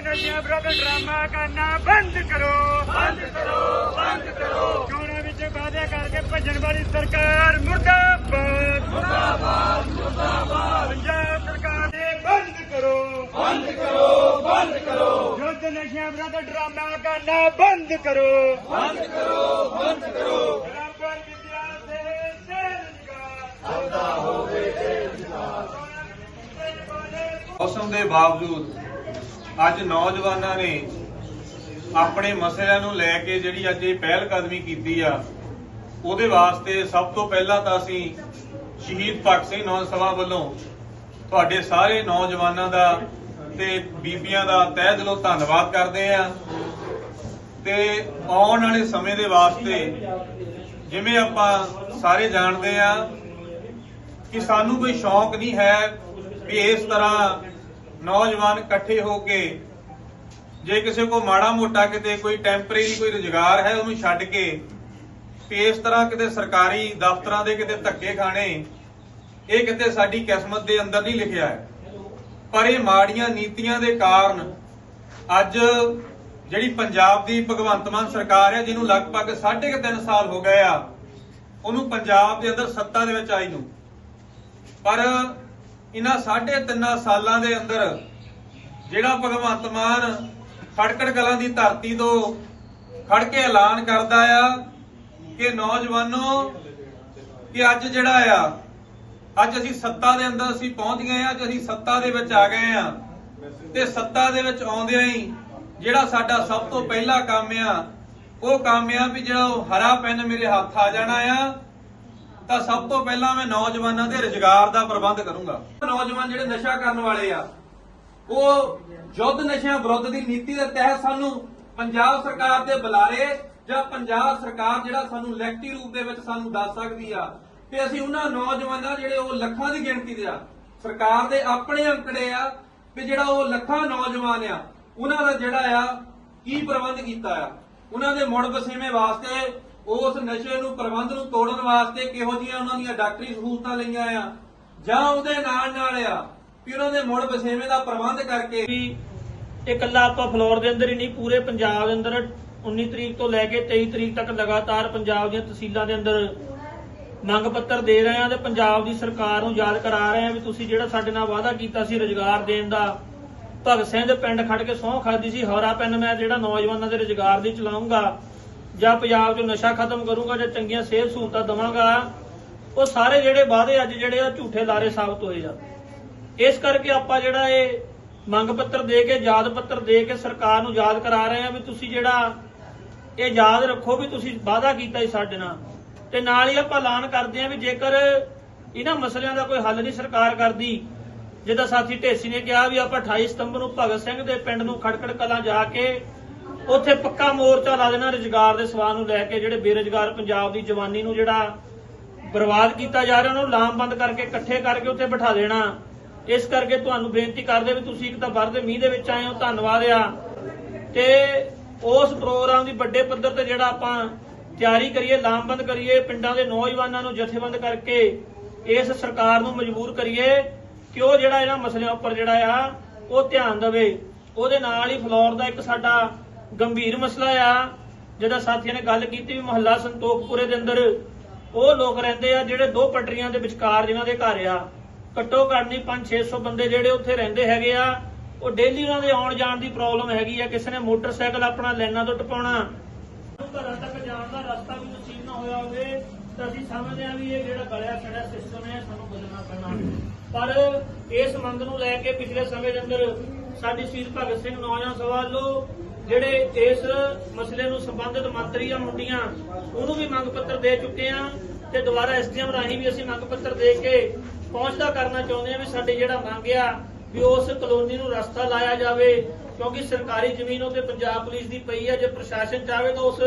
ਨਸ਼ਿਆਂ ਵਿਰੁੱਧ ਡਰਾਮਾ ਕਰਨਾ ਬੰਦ ਕਰੋ। ਬੰਦ ਕਰੋ ਬੰਦ ਕਰੋ। ਚੋਣਾਂ ਵਿੱਚ ਵਾਅਦੇ ਕਰਕੇ ਭੱਜਣ ਵਾਲੀ ਸਰਕਾਰ ਮੁਰਦਾਬਾਦ। ਮੁਰਦਾਬਾਦ ਮੁਰਦਾਬਾਦ। ਪੰਜਾਬ ਸਰਕਾਰ ਨੇ ਬੰਦ ਕਰੋ। ਬੰਦ ਕਰੋ ਬੰਦ ਕਰੋ। ਯੁੱਧ ਨਸ਼ਿਆਂ ਵਿਰੁੱਧ ਡਰਾਮਾ ਕਰਨਾ ਬੰਦ ਕਰੋ। ਬੰਦ ਕਰੋ ਬੰਦ ਕਰੋ। ਬਰਾਬਰ ਵਿਦਿਆ ਦੇ ਸਰਕਾਰ ਮੌਸਮ ਦੇ ਬਾਵਜੂਦ ਅੱਜ ਨੌਜਵਾਨਾਂ ਨੇ ਆਪਣੇ ਮਸਲਿਆਂ ਨੂੰ ਲੈ ਕੇ ਜਿਹੜੀ ਅੱਜ ਇਹ ਪਹਿਲ ਕਦਮੀ ਕੀਤੀ ਆ, ਉਹਦੇ ਵਾਸਤੇ ਸਭ ਤੋਂ ਪਹਿਲਾਂ ਤਾਂ ਅਸੀਂ ਸ਼ਹੀਦ ਭਗਤ ਸਿੰਘ ਨੌਜ ਸਭਾ ਵੱਲੋਂ ਤੁਹਾਡੇ ਸਾਰੇ ਨੌਜਵਾਨਾਂ ਦਾ ਤੇ ਬੀਬੀਆਂ ਦਾ ਤਹਿ ਦਿਲੋਂ ਧੰਨਵਾਦ ਕਰਦੇ ਆ। ਤੇ ਆਉਣ ਵਾਲੇ ਸਮੇਂ ਦੇ ਵਾਸਤੇ ਜਿਵੇਂ ਆਪਾਂ ਸਾਰੇ ਜਾਣਦੇ ਆ ਕਿ ਸਾਨੂੰ ਕੋਈ ਸ਼ੌਂਕ ਨਹੀਂ ਹੈ ਵੀ ਇਸ ਤਰ੍ਹਾਂ ਨੌਜਵਾਨ ਇਕੱਠੇ ਹੋ ਕੇ ਜੇ ਕਿਸੇ ਕੋ ਮਾੜਾ ਮੋਟਾ ਕਿਤੇ ਕੋਈ ਟੈਂਪਰੇਰੀ ਕੋਈ ਰੁਜ਼ਗਾਰ ਹੈ, ਉਹਨੂੰ ਛੱਡ ਕੇ ਵੀ ਇਸ ਤਰ੍ਹਾਂ ਕਿਤੇ ਸਰਕਾਰੀ ਦਫ਼ਤਰਾਂ ਦੇ ਕਿਤੇ ਧੱਕੇ ਖਾਣੇ, ਇਹ ਕਿਤੇ ਸਾਡੀ ਕਿਸਮਤ ਦੇ ਅੰਦਰ ਨਹੀਂ ਲਿਖਿਆ ਹੈ। ਪਰ ਇਹ ਮਾੜੀਆਂ ਨੀਤੀਆਂ ਦੇ ਕਾਰਨ ਅੱਜ ਜਿਹੜੀ ਪੰਜਾਬ ਦੀ ਭਗਵੰਤ ਮਾਨ ਸਰਕਾਰ ਹੈ, ਜਿਹਨੂੰ ਲਗਭਗ 3.5 ਸਾਲ ਹੋ ਗਏ ਆ, ਉਹਨੂੰ ਪੰਜਾਬ ਦੇ ਅੰਦਰ ਸੱਤਾ ਦੇ ਵਿੱਚ ਆਈ ਨੂੰ। ਪਰ ਇਹਨਾਂ ਸਾਢੇ ਤਿੰਨਾਂ ਸਾਲਾਂ ਦੇ ਅੰਦਰ ਜਿਹੜਾ ਭਗਵੰਤ ਮਾਨ ਖੜਕੜ ਕਲਾਂ ਦੀ ਧਰਤੀ ਤੋਂ ਖੜ ਕੇ ਐਲਾਨ ਕਰਦਾ ਆ ਕਿ ਨੌਜਵਾਨੋ, ਕਿ ਅੱਜ ਜਿਹੜਾ ਆ, ਅੱਜ ਅਸੀਂ ਸੱਤਾ ਦੇ ਅੰਦਰ ਅਸੀਂ ਪਹੁੰਚ ਗਏ ਆ, ਅੱਜ ਅਸੀਂ ਸੱਤਾ ਦੇ ਵਿੱਚ ਆ ਗਏ ਆ। ਤੇ ਸੱਤਾ ਦੇ ਵਿੱਚ ਆਉਂਦਿਆਂ ਹੀ ਜਿਹੜਾ ਸਾਡਾ ਸਭ ਤੋਂ ਪਹਿਲਾ ਕੰਮ ਆ, ਉਹ ਕੰਮ ਆ ਵੀ ਜਿਹੜਾ ਉਹ ਹਰਾ ਪੈਨ ਮੇਰੇ ਹੱਥ ਆ ਜਾਣਾ ਆ। ਤਾਂ ਸਭ ਤੋਂ ਪਹਿਲਾਂ ਮੈਂ ਨੌਜਵਾਨਾਂ ਦੇ ਰੁਜ਼ਗਾਰ ਦਾ ਪ੍ਰਬੰਧ ਕਰੂੰਗਾ। ਨੌਜਵਾਨ ਜਿਹੜੇ ਨਸ਼ਾ ਕਰਨ ਵਾਲੇ ਆ, ਉਹ ਯੁੱਧ ਨਸ਼ਿਆਂ ਵਿਰੁੱਧ ਦੀ ਨੀਤੀ ਦੇ ਤਹਿਤ ਸਾਨੂੰ ਪੰਜਾਬ ਸਰਕਾਰ ਦੇ ਬੁਲਾਰੇ ਜਾਂ ਪੰਜਾਬ ਸਰਕਾਰ ਜਿਹੜਾ ਸਾਨੂੰ ਲੈਕਟੀ ਰੂਪ ਦੇ ਵਿੱਚ ਸਾਨੂੰ ਦੱਸ ਸਕਦੀ ਆ ਕਿ ਅਸੀਂ ਉਹਨਾਂ ਨੌਜਵਾਨਾਂ ਜਿਹੜੇ ਉਹ ਲੱਖਾਂ ਦੀ ਗਿਣਤੀ ਦੇ ਆ, ਸਰਕਾਰ ਦੇ ਆਪਣੇ ਅੰਕੜੇ ਆ ਵੀ ਜਿਹੜਾ ਉਹ ਲੱਖਾਂ ਨੌਜਵਾਨ ਆ, ਉਹਨਾਂ ਦਾ ਜਿਹੜਾ ਆ ਕੀ ਪ੍ਰਬੰਧ ਕੀਤਾ ਆ। ਉਹਨਾਂ ਦੇ ਮੁੜ ਵਸੇਵੇਂ ਵਾਸਤੇ ਉਸ ਨਸ਼ੇ ਨੂੰ ਪ੍ਰਬੰਧ ਨੂੰ ਤੋੜਨ ਵਾਸਤੇ ਕਿਹੋ ਜਿਹੀਆਂ ਉਹਨਾਂ ਦੀਆਂ ਡਾਕਟਰੀ ਸਹੂਲਤਾਂ ਲਈਆਂ ਆ, ਜਾਂ ਉਹਦੇ ਨਾਲ ਨਾਲ ਆ ਵੀ ਉਹਨਾਂ ਦੇ ਮੁੜ ਵਸੇਵੇਂ ਦਾ ਪ੍ਰਬੰਧ ਕਰਕੇ ਵੀ ਇਕੱਲਾ ਆਪਾਂ ਫਲੋਰ ਦੇ ਅੰਦਰ ਹੀ ਨਹੀਂ, ਪੂਰੇ ਪੰਜਾਬ ਦੇ ਅੰਦਰ 19 ਤਰੀਕ ਤੋਂ ਲੈ ਕੇ 23 ਤਰੀਕ ਤੱਕ ਲਗਾਤਾਰ ਪੰਜਾਬ ਦੀਆਂ ਤਹਿਸੀਲਾਂ ਦੇ ਅੰਦਰ ਮੰਗ ਪੱਤਰ ਦੇ ਰਹੇ ਹਾਂ ਤੇ ਪੰਜਾਬ ਦੀ ਸਰਕਾਰ ਨੂੰ ਯਾਦ ਕਰਾ ਰਹੇ ਹਾਂ ਵੀ ਤੁਸੀਂ ਜਿਹੜਾ ਸਾਡੇ ਨਾਲ ਵਾਅਦਾ ਕੀਤਾ ਸੀ ਰੁਜ਼ਗਾਰ ਦੇਣ ਦਾ, ਭਗਤ ਸਿੰਘ ਦੇ ਪਿੰਡ ਖੜ ਕੇ ਸਹੁੰ ਖਾਦੀ ਸੀ, ਹੌਰਾ ਪੈਨ ਮੈਂ ਜਿਹੜਾ ਨੌਜਵਾਨਾਂ ਦੇ ਰੁਜ਼ਗਾਰ ਦੀ ਚਲਾਉਂਗਾ ਜਾਂ ਪੰਜਾਬ 'ਚ ਨਸ਼ਾ ਖਤਮ ਕਰੂੰਗਾ ਜਾਂ ਚੰਗੀਆਂ ਸਿਹਤ ਸਹੂਲਤਾਂ ਦਵਾਂਗਾ, ਉਹ ਸਾਰੇ ਜਿਹੜੇ ਵਾਅਦੇ ਅੱਜ ਜਿਹੜੇ ਆ ਝੂਠੇ ਲਾਰੇ ਸਾਬਤ ਹੋਏ ਆ। ਇਸ ਕਰਕੇ ਆਪਾਂ ਜਿਹੜਾ ਇਹ ਮੰਗ ਪੱਤਰ ਦੇ ਕੇ, ਯਾਦ ਪੱਤਰ ਦੇ ਕੇ ਸਰਕਾਰ ਨੂੰ ਯਾਦ ਕਰਾ ਰਹੇ ਹਾਂ ਵੀ ਤੁਸੀਂ ਜਿਹੜਾ ਇਹ ਯਾਦ ਰੱਖੋ ਵੀ ਤੁਸੀਂ ਵਾਅਦਾ ਕੀਤਾ ਸੀ ਸਾਡੇ ਨਾਲ। ਤੇ ਨਾਲ ਹੀ ਆਪਾਂ ਐਲਾਨ ਕਰਦੇ ਹਾਂ ਵੀ ਜੇਕਰ ਇਹਨਾਂ ਮਸਲਿਆਂ ਦਾ ਕੋਈ ਹੱਲ ਨਹੀਂ ਸਰਕਾਰ ਕਰਦੀ, ਜਿੱਦਾਂ ਸਾਥੀ ਢੇਸੀ ਨੇ ਕਿਹਾ ਵੀ ਆਪਾਂ 28 ਸਤੰਬਰ ਨੂੰ ਭਗਤ ਸਿੰਘ ਦੇ ਪਿੰਡ ਨੂੰ ਖੜਕੜ ਕਲਾਂ ਜਾ ਕੇ ਉੱਥੇ ਪੱਕਾ ਮੋਰਚਾ ਲਾ ਦੇਣਾ ਰੁਜ਼ਗਾਰ ਦੇ ਸਵਾਲ ਨੂੰ ਲੈ ਕੇ ਜਿਹੜੇ ਬੇਰੁਜ਼ਗਾਰ ਪੰਜਾਬ ਦੀ ਜਵਾਨੀ ਨੂੰ ਜਿਹੜਾ ਬਰਬਾਦ ਕੀਤਾ ਜਾ ਰਿਹਾ, ਉਹਨਾਂ ਨੂੰ ਲਾਮਬੰਦ ਕਰਕੇ, ਇਕੱਠੇ ਕਰਕੇ ਉੱਥੇ ਬਿਠਾ ਦੇਣਾ। ਇਸ ਕਰਕੇ ਤੁਹਾਨੂੰ ਬੇਨਤੀ ਕਰਦੇ ਵੀ ਤੁਸੀਂ ਇੱਕ ਤਾਂ ਵਰਦੇ ਮੀਂਹ ਦੇ ਵਿੱਚ ਆਏ ਹੋ, ਧੰਨਵਾਦ ਆ। ਤੇ ਉਸ ਪ੍ਰੋਗਰਾਮ ਦੀ ਵੱਡੇ ਪੱਧਰ ਤੇ ਜਿਹੜਾ ਆਪਾਂ ਤਿਆਰੀ ਕਰੀਏ, ਲਾਮਬੰਦ ਕਰੀਏ, ਪਿੰਡਾਂ ਦੇ ਨੌਜਵਾਨਾਂ ਨੂੰ ਜਥੇਬੰਦ ਕਰਕੇ ਇਸ ਸਰਕਾਰ ਨੂੰ ਮਜਬੂਰ ਕਰੀਏ ਕਿ ਉਹ ਜਿਹੜਾ ਇਹਨਾਂ ਮਸਲਿਆਂ ਉੱਪਰ ਜਿਹੜਾ ਆ, ਉਹ ਧਿਆਨ ਦੇਵੇ। ਉਹਦੇ ਨਾਲ ਹੀ ਫਲੋਰ ਦਾ ਇੱਕ ਸਾਡਾ ਗੰਭੀਰ ਮਸਲਾ ਆ। ਜਿਹਦਾ ਸਾਥੀਆਂ ਨੇ ਗੱਲ ਕੀਤੀ ਵੀ ਮੁਹੱਲਾ ਸੰਤੋਖਪੁਰੇ ਦੇ ਅੰਦਰ ਉਹ ਲੋਕ ਰਹਿੰਦੇ ਆ ਜਿਹੜੇ ਦੋ ਪਟਰੀਆਂ ਦੇ ਵਿਚਕਾਰ ਜਿਨ੍ਹਾਂ ਦੇ ਘਰ ਆ। ਘੱਟੋ ਘੱਟ ਨਹੀਂ 5-600 ਬੰਦੇ ਜਿਹੜੇ ਉੱਥੇ ਰਹਿੰਦੇ ਹੈਗੇ ਆ। ਉਹ ਡੇਲੀ ਉਹਨਾਂ ਦੇ ਆਉਣ ਜਾਣ ਦੀ ਪ੍ਰੋਬਲਮ ਹੈਗੀ ਆ। ਕਿਸੇ ਨੇ ਮੋਟਰਸਾਈਕਲ ਆਪਣਾ ਲਾਈਨਾਂ ਤੋਂ ਟਪਾਉਣਾ। ਘਰਾਂ ਤੱਕ ਜਾਣ ਦਾ ਰਸਤਾ ਵੀ ਨਸੀਬ ਨਾ ਹੋਇਆ ਹੋਵੇ ਤਾਂ ਅਸੀਂ ਸਮਝਦੇ ਆ ਵੀ ਇਹ ਜਿਹੜਾ ਗਲਿਆ ਸੜਿਆ ਸਿਸਟਮ ਹੈ ਸਾਨੂੰ ਬਦਲਣਾ ਪੈਣਾ। ਪਰ ਇਸ ਮੰਗ ਨੂੰ ਲੈ ਕੇ ਪਿਛਲੇ ਸਮੇਂ ਦੇ ਅੰਦਰ ਸਾਡੀ ਸ਼ਹੀਦ ਭਗਤ ਸਿੰਘ ਨੌਜਵਾਨ ਸਭਾ ਵੱਲੋਂ ਜਿਹੜੇ ਇਸ ਮਸਲੇ ਨੂੰ ਸੰਬੰਧਿਤ ਮੰਤਰੀ ਆ ਮੁੰਡੀਆਂ, ਉਹਨੂੰ ਵੀ ਮੰਗ ਪੱਤਰ ਦੇ ਚੁੱਕੇ ਆ ਤੇ ਦੁਬਾਰਾ ਐਸਡੀਐਮ ਰਾਹੀਂ ਵੀ ਅਸੀਂ ਮੰਗ ਪੱਤਰ ਦੇ ਕੇ ਪਹੁੰਚਦਾ ਕਰਨਾ ਚਾਹੁੰਦੇ ਆ ਵੀ ਸਾਡੇ ਜਿਹੜਾ ਮੰਗ ਵੀ ਉਸ ਕਲੋਨੀ ਨੂੰ ਰਸਤਾ ਲਾਇਆ ਜਾਵੇ, ਕਿਉਂਕਿ ਸਰਕਾਰੀ ਜ਼ਮੀਨ ਉੱਤੇ ਪੰਜਾਬ ਪੁਲਿਸ ਦੀ ਪਈ ਹੈ ਜੇ ਪ੍ਰਸ਼ਾਸਨ ਚਾਹਵੇ ਤਾਂ ਉਸ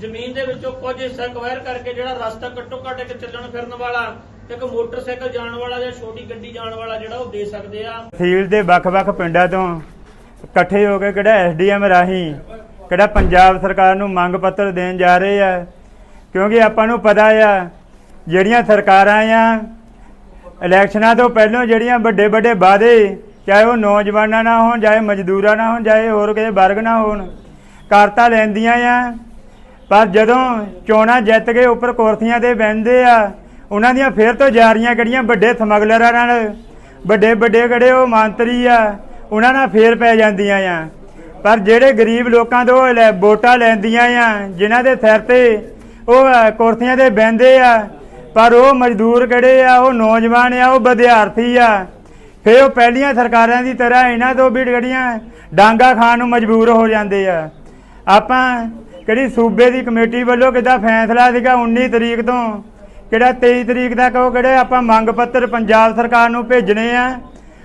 ਜ਼ਮੀਨ ਦੇ ਵਿੱਚੋਂ ਕੁਝ ਹਿੱਸਾ ਕਵੈਰ ਕਰਕੇ ਜਿਹੜਾ ਰਸਤਾ ਘੱਟੋ ਘੱਟ ਇੱਕ ਚੱਲਣ ਫਿਰਨ ਵਾਲਾ, ਇੱਕ ਮੋਟਰਸਾਈਕਲ ਜਾਣ ਵਾਲਾ ਜਾਂ ਛੋਟੀ ਗੱਡੀ ਜਾਣ ਵਾਲਾ ਜਿਹੜਾ ਉਹ ਦੇ ਸਕਦੇ ਆ। ਤਹਿਸੀਲ ਦੇ ਵੱਖ-ਵੱਖ ਪਿੰਡਾਂ ਤੋਂ ਇਕੱਠੇ ਹੋ ਕੇ ਕਿਹੜਾ ਐਸਡੀਐਮ ਰਾਹੀਂ ਕਿਹੜਾ ਪੰਜਾਬ ਸਰਕਾਰ ਨੂੰ ਮੰਗ ਪੱਤਰ ਦੇਣ ਜਾ ਰਹੇ ਆ? ਕਿਉਂਕਿ ਆਪਾਂ ਨੂੰ ਪਤਾ ਆ, ਜਿਹੜੀਆਂ ਸਰਕਾਰਾਂ ਆ, ਇਲੈਕਸ਼ਨਾਂ ਤੋਂ ਪਹਿਲਾਂ ਜਿਹੜੀਆਂ ਵੱਡੇ ਵੱਡੇ ਵਾਅਦੇ, ਚਾਹੇ ਉਹ ਨੌਜਵਾਨਾਂ ਨਾਲ ਹੋਣ, ਚਾਹੇ ਮਜ਼ਦੂਰਾਂ ਨਾਲ ਹੋਣ, ਚਾਹੇ ਹੋਰ ਕਿਸੇ ਵਰਗ ਨਾ ਹੋਣ, ਕਰਤਾ ਲੈਂਦੀਆਂ ਆ। ਪਰ ਜਦੋਂ ਚੋਣਾਂ ਜਿੱਤ ਕੇ ਉੱਪਰ ਕੁਰਸੀਆਂ ਤੇ ਬਹਿੰਦੇ ਆ, ਉਹਨਾਂ ਦੀਆਂ ਫਿਰ ਤੋਂ ਜਾਰੀਆਂ ਕਿਹੜੀਆਂ ਵੱਡੇ ਸਮਗਲਰਾਂ ਨਾਲ, ਵੱਡੇ ਵੱਡੇ ਕਿਹੜੇ ਉਹ ਮੰਤਰੀ ਆ ਉਹਨਾਂ ਨਾਲ ਫੇਰ ਪੈ ਜਾਂਦੀਆਂ ਆ। ਪਰ ਜਿਹੜੇ ਗਰੀਬ ਲੋਕਾਂ ਤੋਂ ਲੈ- ਵੋਟਾਂ ਲੈਂਦੀਆਂ ਆ, ਜਿਨ੍ਹਾਂ ਦੇ ਸਿਰ ਤੇ ਉਹ ਕੁਰਸੀਆਂ ਤੇ ਬਹਿੰਦੇ ਆ, ਪਰ ਉਹ ਮਜ਼ਦੂਰ ਕਿਹੜੇ ਆ, ਉਹ ਨੌਜਵਾਨ ਆ, ਉਹ ਵਿਦਿਆਰਥੀ ਆ। ਫੇਰ ਉਹ ਪਹਿਲੀਆਂ ਸਰਕਾਰਾਂ ਦੀ ਤਰ੍ਹਾਂ ਇਹਨਾਂ ਤੋਂ ਵੀ ਜਿਹੜੀਆਂ ਡਾਂਗਾ ਖਾਣ ਨੂੰ ਮਜਬੂਰ ਹੋ ਜਾਂਦੇ ਆ। ਆਪਾਂ ਕਿਹੜੀ ਸੂਬੇ ਦੀ ਕਮੇਟੀ ਵੱਲੋਂ ਕਿਦਾ ਫੈਸਲਾ ਸੀਗਾ 19 ਤਰੀਕ ਤੋਂ, ਕਿਹੜਾ 23 ਤਰੀਕ ਤੱਕ ਉਹ ਕਿਹੜੇ ਆਪਾਂ ਮੰਗ ਪੱਤਰ ਪੰਜਾਬ ਸਰਕਾਰ ਨੂੰ ਭੇਜਣੇ ਆ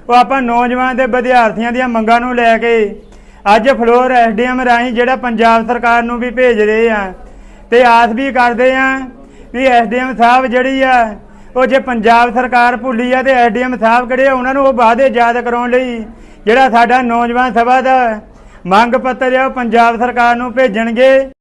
ਉਹ ਆਪਾਂ ਨੌਜਵਾਨ ਤੇ ਵਿਦਿਆਰਥੀਆਂ ਦੀਆਂ ਮੰਗਾਂ ਨੂੰ ਲੈ ਕੇ ਅੱਜ ਫਲੋਰ ਐਸਡੀਐਮ ਰਾਹੀਂ ਜਿਹੜਾ ਪੰਜਾਬ ਸਰਕਾਰ ਨੂੰ ਵੀ ਭੇਜ ਰਹੇ ਆ ਤੇ ਆਸ ਵੀ ਕਰਦੇ ਆ ਵੀ ਐਸਡੀਐਮ ਸਾਹਿਬ ਜਿਹੜੀ ਆ, ਉਹ ਜੇ ਪੰਜਾਬ ਸਰਕਾਰ ਭੁੱਲੀ ਆ ਤੇ ਐਸਡੀਐਮ ਸਾਹਿਬ ਕਿਹੜੇ ਉਹਨਾਂ ਨੂੰ ਉਹ ਵਾਅਦੇ ਯਾਦ ਕਰਾਉਣ ਲਈ ਜਿਹੜਾ ਸਾਡਾ ਨੌਜਵਾਨ ਸਭਾ ਦਾ ਮੰਗ ਪੱਤਰ ਆ, ਉਹ ਪੰਜਾਬ ਸਰਕਾਰ ਨੂੰ ਭੇਜਣਗੇ।